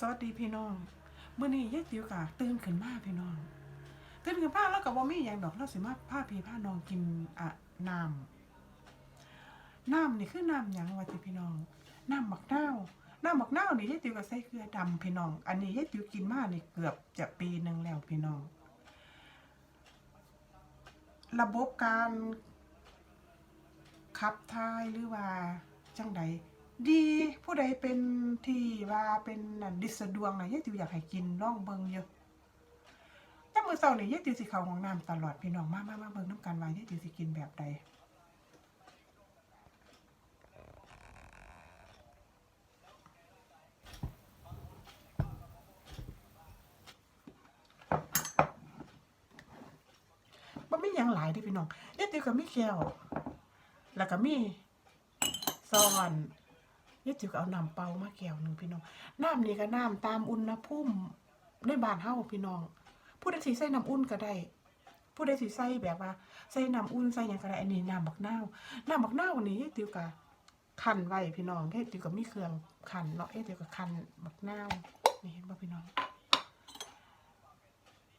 สวัสดีพี่น้องเมื่อนี้ยายติ๋วกะตื่นขึ้นมาพี่น้องตื่นขึ้นมาแล้วก็บ่มีหยังดอกเราสิมาพาพี่พาน้องกินอะน้ำน้ำนี่คือน้ำหยังวะติพี่น้องน้ำบักเน่าน้ำบักเน่านี่ยายติ๋วก็ใส่เกลือดำพี่น้อง อันนี้ยายติ๋วกินมานี่เกือบจะปีหนึ่งแล้วพี่น้อง ระบบการขับถ่ายหรือว่าจังใด ดีผู้ใดเป็นที่ว่าเป็นดิสะดวงนะยายติวอยากให้กินร่องเบิงเยอะแต่มือเช้านี่ยายติวสิเขาห้องน้ำตลอดพี่น้องมามามาเบิงน้ำกันว่ายายติวสิกินแบบใดบ่มีหยังหลายด้อพี่น้องยายติวก็มีแก้วแล้วก็มีซ้อน ยายติวก็เอาน้ำเปล่ามาแก้วหนึ่งพี่น้อง น้ำนี่ก็น้ำตามอุณหภูมิในบ้านเฮาพี่น้อง ผู้ใดสิใส่น้ำอุ่นก็ได้ ผู้ใดสิใส่แบบว่าใส่น้ำอุ่นใส่หยังก็ได้อันนี้น้ำบักนาวน้ำบักนาวนี่ยายติวก็คันไว้พี่น้องยายติวก็มีเครื่องคันเนาะยายติวก็คันบักนาวนี่เห็นบ่พี่น้อง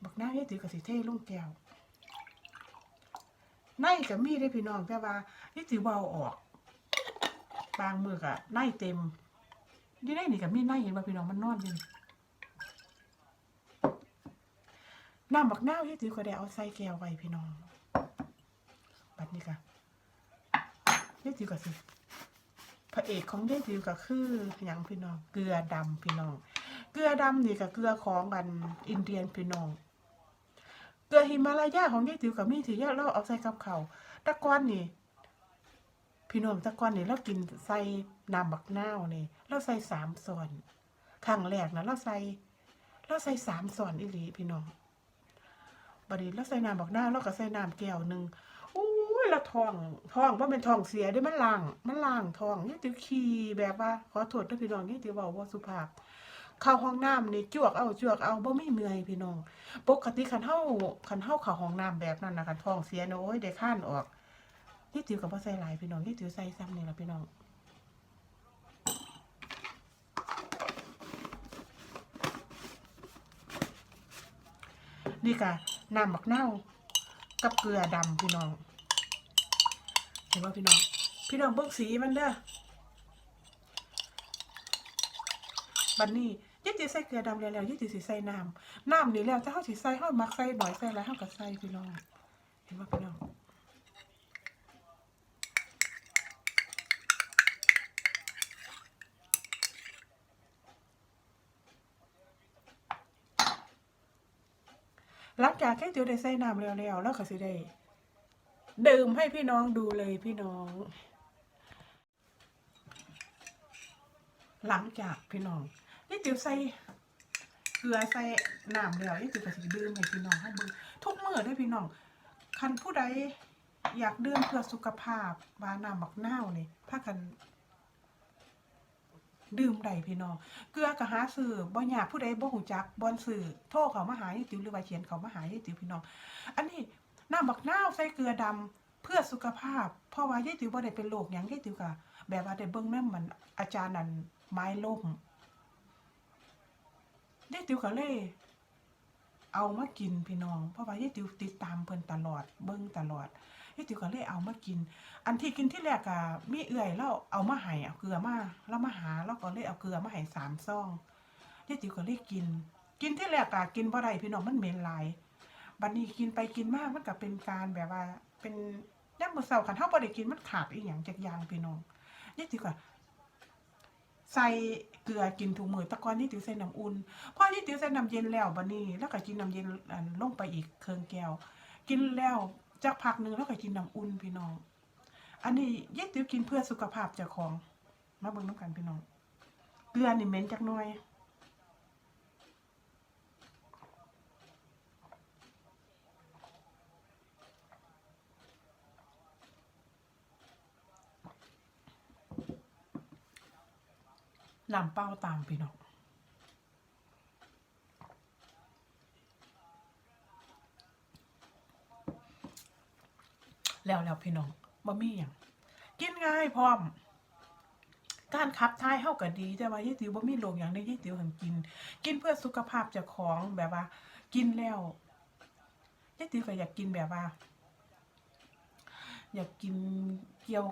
บักนาวยายติวก็สิเทลงแก้วในก็มีได้พี่น้องแต่ว่านี่ถือเบาออก บางมือก็ในเต็มนี่ได้นี่ก็มีในเห็นว่าพี่น้องมันนอนอยู่นี่น้ำบักน้าวยี่ถือก็ได้เอาใส่แก้วไว้พี่น้องบัดนี้ก็ยี่ถือก็สิพระเอกของยี่ถือก็คือหยังพี่น้อง เกลือดำพี่น้อง เกลือดำนี่ก็เกลือของกันอินเดียนพี่น้อง เกลือหิมาลายาของยายติ๋วกับมีถือยาเราเอาใส่กับเขาตะกอนนี่ พี่น้องตะกอนนี่เรากินใส่น้ำบักนาวนี่เราใส่สามส่วนครั้งแรกนะเราใส่เราใส่สามส่วนอีหลีพี่น้องบัดนี้เราใส่น้ำบักนาวเราก็ใส่น้ำแก้วหนึ่งอู้ยเราทองทองว่าเป็นทองเสียด้วยมันล่างมันล่างทองยายติวขี่แบบว่าขอโทษด้วยพี่น้องยายติวเว้าว่าสุภาพเข้าห้องน้ำนี่จวกเอาจวกเอาบ่ไม่เมื่อยพี่น้อง ปกติคันเฮาคันเฮาเข้าห้องน้ำแบบนั้นนะคันทองเสียเนอะโอ้ยได้ข้านออก นี่ติ๋วกับบ่ใส่หลายพี่น้องนี่ติ๋วใส่ซ้ำนี่ละพี่น้องนี่ค่ะน้ำบักเน่ากับเกลือดำพี่น้อง เห็นว่าพี่น้อง พี่น้องเบิ่งสีมันเด้อบัดนี้ยี่ติใส่เกลือดำแล้วแล้วยี่ติสิใส่น้ำน้ำนี่แล้วถ้าเขาสิใส่เขามักใส่บ่อยใส่หลายเขาก็ใส่พี่น้อง เห็นว่าพี่น้อง หลังจากแค่ติวได้ใส่น้ำแล้วแล้วแล้วก็สิได้ดื่มให้พี่น้องดูเลยพี่น้อง หลังจากพี่น้องนี่ติวใส่เกลือใส่น้ำแล้วนี่ติวก็สิดื่มให้พี่น้องให้เบิ่งทุกมื้อได้พี่น้องคันผู้ใดอยากดื่มเพื่อสุขภาพว่าน้ำบักเน่าวนี่พากัน ดื่มได้พี่น้อง เกลือก็หาซื้อบ่ยากผู้ใดบ่หูจักบอนซื้อโทรเขามาหายี่ติ๋วหรือว่าเขียนเขามาหายี่ติ๋วพี่น้อง อันนี้น้ำบักนาวใส่เกลือดำเพื่อสุขภาพ เพราะว่ายี่ติ๋วบ่ได้เป็นโรคหยังยายติ๋วกะแบบว่าได้เบิ่งนำมันอาจารย์นั่นไม้ล่มยี่ติ๋วก็เลย เอามากินพี่น้อง เพราะว่ายายติ๋วติดตามเพิ่นตลอดเบิ่งตลอดยายติ๋วก็เลยเอามากิน อันที่กินที่แรกอะมีเอื่อยแล้วเอามาให้เอาเกลือมาแล้วมาหาแล้วก็เลยเอาเกลือมาให้สามซองยายติ๋วก็เลยกิน กินที่แรกอะกินบ่ได้พี่น้องมันเหม็นหลายบัดนี้กินไปกินมากมันก็เป็นการแบบว่าเป็นยามมื้อเช้าคันเฮาบ่ได้กินมันขาดอีหยังจักยางพี่น้องยายติ๋วก็ ใส่เกลือกินถุงมือตะกอนนี่ติ๋วใส่น้ำอุ่นพอที่ติ๋วใส่น้ำเย็นแล้วบัดนี้ แล้วก็กินน้ำเย็นลงไปอีกเครื่องแก้ว กินแล้วจักพักหนึ่งแล้วก็กินน้ำอุ่นพี่น้อง อันนี้ยายติ๋วกินเพื่อสุขภาพเจ้าของ มาเบิ่งน้ำกันพี่น้อง เกลือนี่เหม็นจักหน่อย นำเป้าตามพี่น้องแล้วแล้วพี่น้องบะมี่อย่างกินง่ายพร้อม การขับถ่ายเฮาก็ดี แต่ว่ายายติ๋วบ่มีโรคหยังได้ยายติ๋วหันกิน กินเพื่อสุขภาพจ้าของแบบว่า กินแล้วยายติ๋วก็อยากกินแบบว่า อยากกินเกี่ยว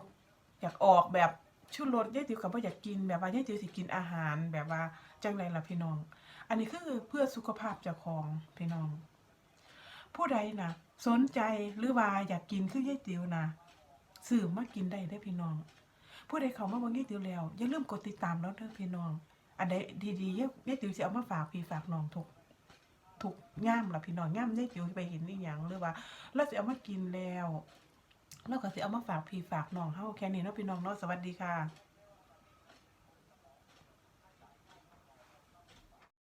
อยากออกแบบ ชูรสยายติ๋วก็บ่อยากกินแบบว่ายายติ๋วสิกินอาหารแบบว่าจังไดล่ะพี่น้อง อันนี้คือเพื่อสุขภาพเจ้าของพี่น้อง ผู้ใดนะสนใจหรือว่าอยากกินคือยายติ๋วนะซื้อมากินได้เด้พี่น้อง ผู้ใดเขามาบิ่งยายติ๋วแล้วอย่าลืมกดติดตามแล้วเด้อพี่น้อง อันใดดีๆยายติ๋วสิเอามาฝากพี่ฝากน้องทุกทุกย่ามล่ะพี่น้องย่ามยายติ๋วไปเห็นอีหยังหรือว่าเราสิเอามากินแล้ว เราก็สิเอามาฝากพี่ฝากน้องเฮาแค่นี้เนาะพี่น้องเนาะสวัสดีค่ะ